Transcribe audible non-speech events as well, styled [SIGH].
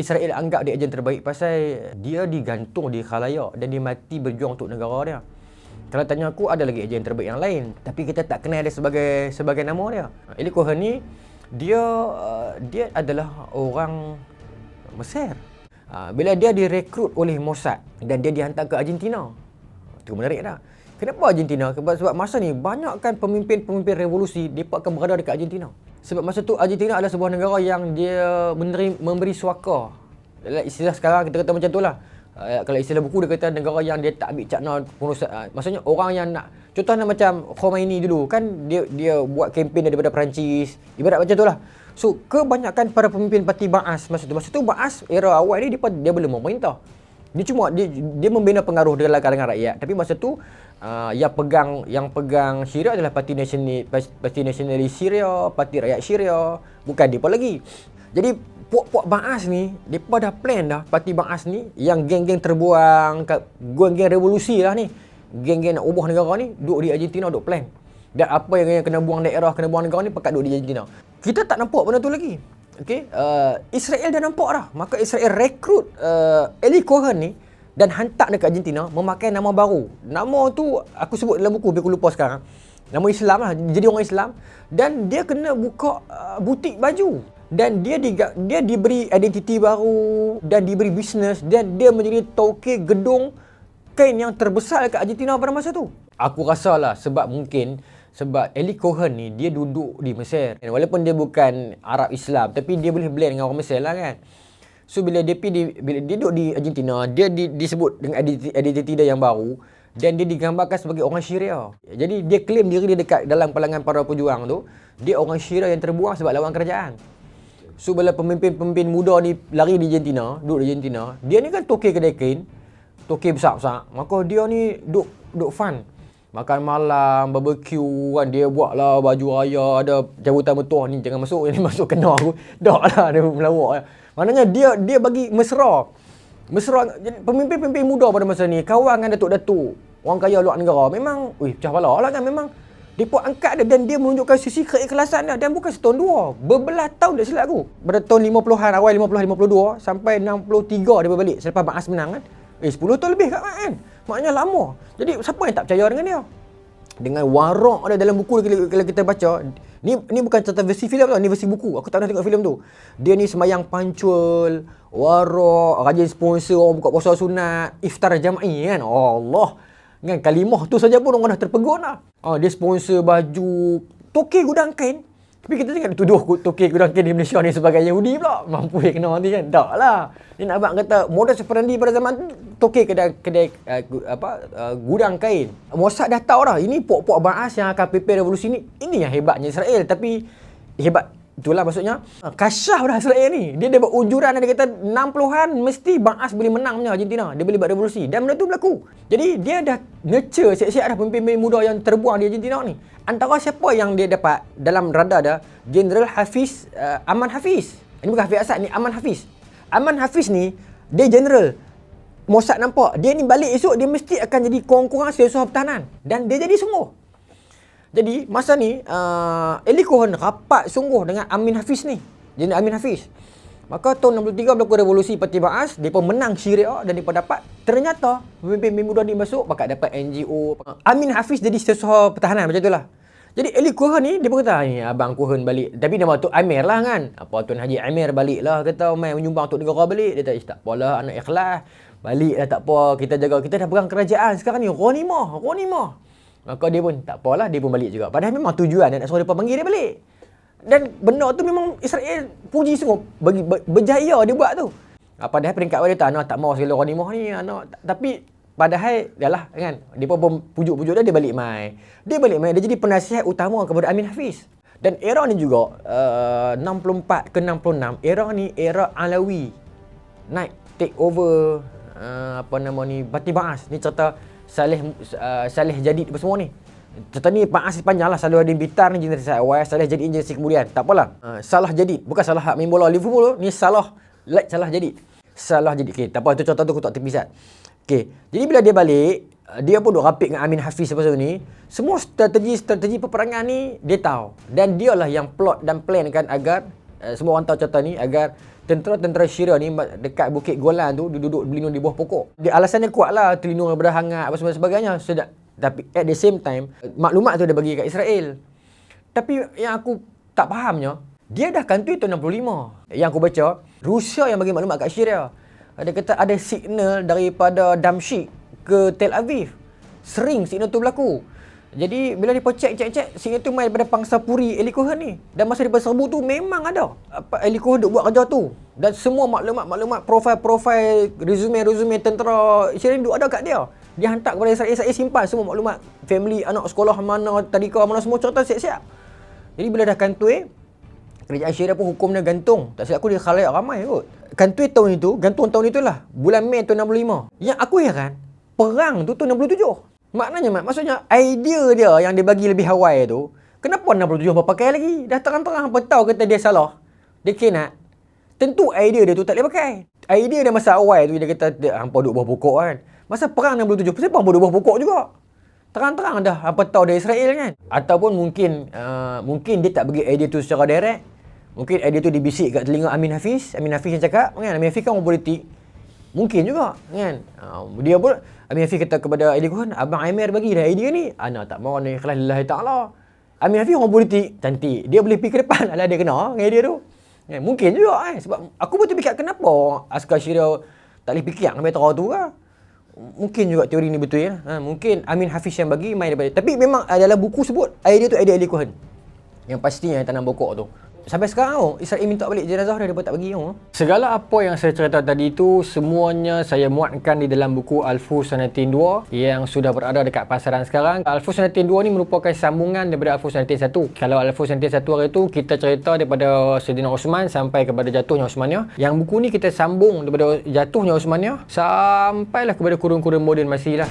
Israel anggap dia ejen terbaik pasal dia digantung di khalayak dan dia mati berjuang untuk negara dia. Kalau tanya aku ada lagi ejen terbaik yang lain tapi kita tak kenal dia sebagai sebagai nama dia. Eli Cohen ni dia uh, dia adalah orang Mesir. Uh, bila dia direkrut oleh Mossad dan dia dihantar ke Argentina. Itu menarik tak? Kenapa Argentina? Sebab masa ni banyakkan pemimpin-pemimpin revolusi mereka akan berada dekat Argentina. Sebab masa tu Argentina adalah sebuah negara yang dia menerima, memberi suaka. Dalam istilah sekarang kita kata macam tu lah. Uh, kalau istilah buku dia kata negara yang dia tak ambil cakna pengurusan. Uh, maksudnya orang yang nak contohnya macam Khomeini dulu kan dia dia buat kempen daripada Perancis. Ibarat macam tu lah. So kebanyakan para pemimpin parti Baas masa tu masa tu Baas era awal ni dia dia belum memerintah. Dia cuma dia dia membina pengaruh dalam kalangan rakyat. Tapi masa tu uh, yang pegang yang pegang Syria adalah Parti Nasional Parti Nasionalis Syria, Parti Rakyat Syria, bukan depa lagi. Jadi puak-puak Baas ni, depa dah plan dah Parti Baas ni yang geng-geng terbuang, geng-geng revolusi lah ni. Geng-geng nak ubah negara ni duduk di Argentina duduk plan. Dan apa yang, yang kena buang daerah, kena buang negara ni pekat duduk di Argentina. Kita tak nampak benda tu lagi. Okay, uh, Israel dah nampak dah. Maka Israel rekrut uh, Eli Cohen ni dan hantar dekat Argentina memakai nama baru. Nama tu aku sebut dalam buku tapi aku lupa sekarang. Nama Islam lah, jadi orang Islam dan dia kena buka uh, butik baju dan dia di, dia diberi identiti baru dan diberi bisnes dan dia menjadi tauke gedung kain yang terbesar dekat Argentina pada masa tu. Aku rasa lah sebab mungkin sebab Eli Cohen ni dia duduk di Mesir. Walaupun dia bukan Arab Islam tapi dia boleh blend dengan orang Mesir lah kan. So bila dia pergi bila dia duduk di Argentina, dia di, disebut dengan identiti dia yang baru dan dia digambarkan sebagai orang Syria. Jadi dia klaim diri dia dekat dalam kalangan para pejuang tu, dia orang Syria yang terbuang sebab lawan kerajaan. So bila pemimpin-pemimpin muda ni lari di Argentina, duduk di Argentina, dia ni kan toke kedai kain, toke besar-besar. Maka dia ni duk duk fun. Makan malam, barbecue kan dia buat lah baju raya, ada jawatan betul ni jangan masuk, [LAUGHS] ini masuk kena aku. Dak lah dia melawak. Maknanya dia dia bagi mesra. Mesra pemimpin-pemimpin muda pada masa ni kawan dengan datuk-datuk orang kaya luar negara memang wih pecah kepala lah kan memang depa angkat dia dan dia menunjukkan sisi keikhlasan dia dan bukan setahun dua berbelah tahun dah silap aku pada tahun 50-an awal 50 52 sampai 63 dia balik selepas Baas menang kan eh 10 tahun lebih kan maknanya lama. Jadi siapa yang tak percaya dengan dia? Dengan warak dia dalam buku kalau kita baca ni ni bukan cerita versi filem tau ni versi buku. Aku tak pernah tengok filem tu. Dia ni semayang pancul warak rajin sponsor orang buka puasa sunat iftar jama'i kan? Allah. Kan kalimah tu saja pun orang dah terpegun lah ah, dia sponsor baju toke gudang kain tapi kita jangan tuduh toke gudang kain di Malaysia ni sebagai Yahudi pula mampu yang kena nanti kan tak lah ni nak abang kata modus operandi pada zaman tu toke kedai kedai uh, apa uh, gudang kain. Mossad dah tahu dah ini puak-puak Baas yang akan prepare revolusi ni. Ini yang hebatnya Israel tapi hebat itulah maksudnya kasyaf dah Israel ni. Dia dia buat unjuran dia kata 60-an mesti Baas boleh menang punya Argentina. Dia boleh buat revolusi dan benda tu berlaku. Jadi dia dah nurture siap-siap dah pemimpin muda yang terbuang di Argentina ni. Antara siapa yang dia dapat dalam radar dia General Hafiz uh, Aman Hafiz. Ini bukan Hafiz Asad ni Aman Hafiz. Aman Hafiz ni dia general Mossad nampak dia ni balik esok dia mesti akan jadi kurang-kurang sesuatu pertahanan dan dia jadi sungguh. Jadi masa ni uh, Eli Cohen rapat sungguh dengan Amin Hafiz ni. Jadi Amin Hafiz. Maka tahun 63 berlaku revolusi Parti Baas, depa menang Syria dan depa dapat ternyata pemimpin muda ni masuk bakal dapat NGO. Amin Hafiz jadi sesuatu pertahanan macam itulah. Jadi Eli Cohen ni dia kata ni abang Cohen balik. Tapi nama tu Amir lah kan. Apa Tuan Haji Amir balik lah kata main menyumbang untuk negara balik. Dia tak tak apalah anak ikhlas. Baliklah tak apa, kita jaga. Kita dah pegang kerajaan sekarang ni. Ghanimah, ghanimah. Maka dia pun tak apalah, dia pun balik juga. Padahal memang tujuan dia nak suruh dia panggil dia balik. Dan benda tu memang Israel puji semua. Bagi, berjaya dia buat tu. Ah, padahal peringkat dia tak, anak tak mau segala ghanimah ni. Anak, tapi padahal, yalah kan. Dia pun pujuk-pujuk dia, dia balik mai. Dia balik mai, dia jadi penasihat utama kepada Amin Hafiz. Dan era ni juga, uh, 64 ke 66, era ni era Alawi. Naik, take over uh, apa nama ni Bati Baas ni cerita Saleh uh, Saleh Jadid apa semua ni. Cerita ni Baas panjang lah. Saleh Adin Bitar ni generasi awal Saleh Jadid generasi kemudian. Tak apalah. Uh, Salah Jadid. Bukan salah hak main bola Liverpool ni salah like salah Jadid. Salah Jadid. Okay, tak apa. Tu contoh tu aku tak tepisat okay. jadi bila dia balik uh, dia pun duk rapik dengan Amin Hafiz apa ni. Semua strategi-strategi peperangan ni dia tahu. Dan dia lah yang plot dan plan kan agar uh, semua orang tahu contoh ni agar tentera-tentera Syria ni dekat Bukit Golan tu duduk berlindung di bawah pokok. Dia alasannya kuat lah terlindung daripada hangat apa sebagainya. Sedap. Tapi at the same time maklumat tu dia bagi kat Israel. Tapi yang aku tak fahamnya dia dah kantoi tahun 65. Yang aku baca Rusia yang bagi maklumat kat Syria. Dia kata ada signal daripada Damsyik ke Tel Aviv. Sering signal tu berlaku. Jadi bila dia cek cek cek signal tu main daripada pangsa puri Eli Cohen ni. Dan masa dia serbu tu memang ada. Apa Eli Cohen duk buat kerja tu. Dan semua maklumat-maklumat profil-profil resume-resume tentera Israel duk ada kat dia. Dia hantar kepada Israel, Israel simpan semua maklumat family anak sekolah mana tadika mana semua cerita siap-siap. Jadi bila dah kantoi kerajaan Syria pun hukum dia gantung. Tak silap aku dia khalayak ramai kot. Kantoi tahun itu, gantung tahun itulah. Bulan Mei tahun 65. Yang aku heran, perang tu tahun 67. Maknanya mak, maksudnya idea dia yang dia bagi lebih Hawaii tu, kenapa 67 pakai lagi? Dah terang-terang apa tahu kata dia salah. Dia kena Tentu idea dia tu tak boleh pakai. Idea dia masa awal tu dia kata dia hampa duduk bawah pokok kan. Masa perang 67, kenapa hampa duduk bawah pokok juga? Terang-terang dah apa tahu dari Israel kan. Ataupun mungkin uh, mungkin dia tak bagi idea tu secara direct. Mungkin idea tu dibisik kat telinga Amin Hafiz. Amin Hafiz yang cakap, kan? Amin Hafiz kan orang politik. Mungkin juga kan. Uh, dia pun Amin Hafiz kata kepada Aidil Kuhan, Abang Amir bagi dah idea ni. Ana tak mau ni ikhlas lillahi ta'ala. Amin Hafiz orang politik, cantik. Dia boleh pergi ke depan [LAUGHS] ala dia kena dengan idea tu. Ya, mungkin juga eh. Sebab aku pun terfikir kenapa askar Syria tak boleh fikir dengan metro tu kan. Mungkin juga teori ni betul ya. Ha, mungkin Amin Hafiz yang bagi main daripada. Tapi memang dalam buku sebut idea tu idea Aidil Kuhan. Yang pastinya yang tanam pokok tu. Sampai sekarang oh, Israel minta balik jenazah dia dapat tak bagi oh. Segala apa yang saya cerita tadi itu semuanya saya muatkan di dalam buku Alfu Sanatin 2 yang sudah berada dekat pasaran sekarang. Alfu Sanatin 2 ni merupakan sambungan daripada Alfu Sanatin 1. Kalau Alfu Sanatin 1 hari itu kita cerita daripada Sayyidina Osman sampai kepada jatuhnya Osmaniyah. Yang buku ni kita sambung daripada jatuhnya Osmaniyah sampailah kepada kurun-kurun moden masih lah.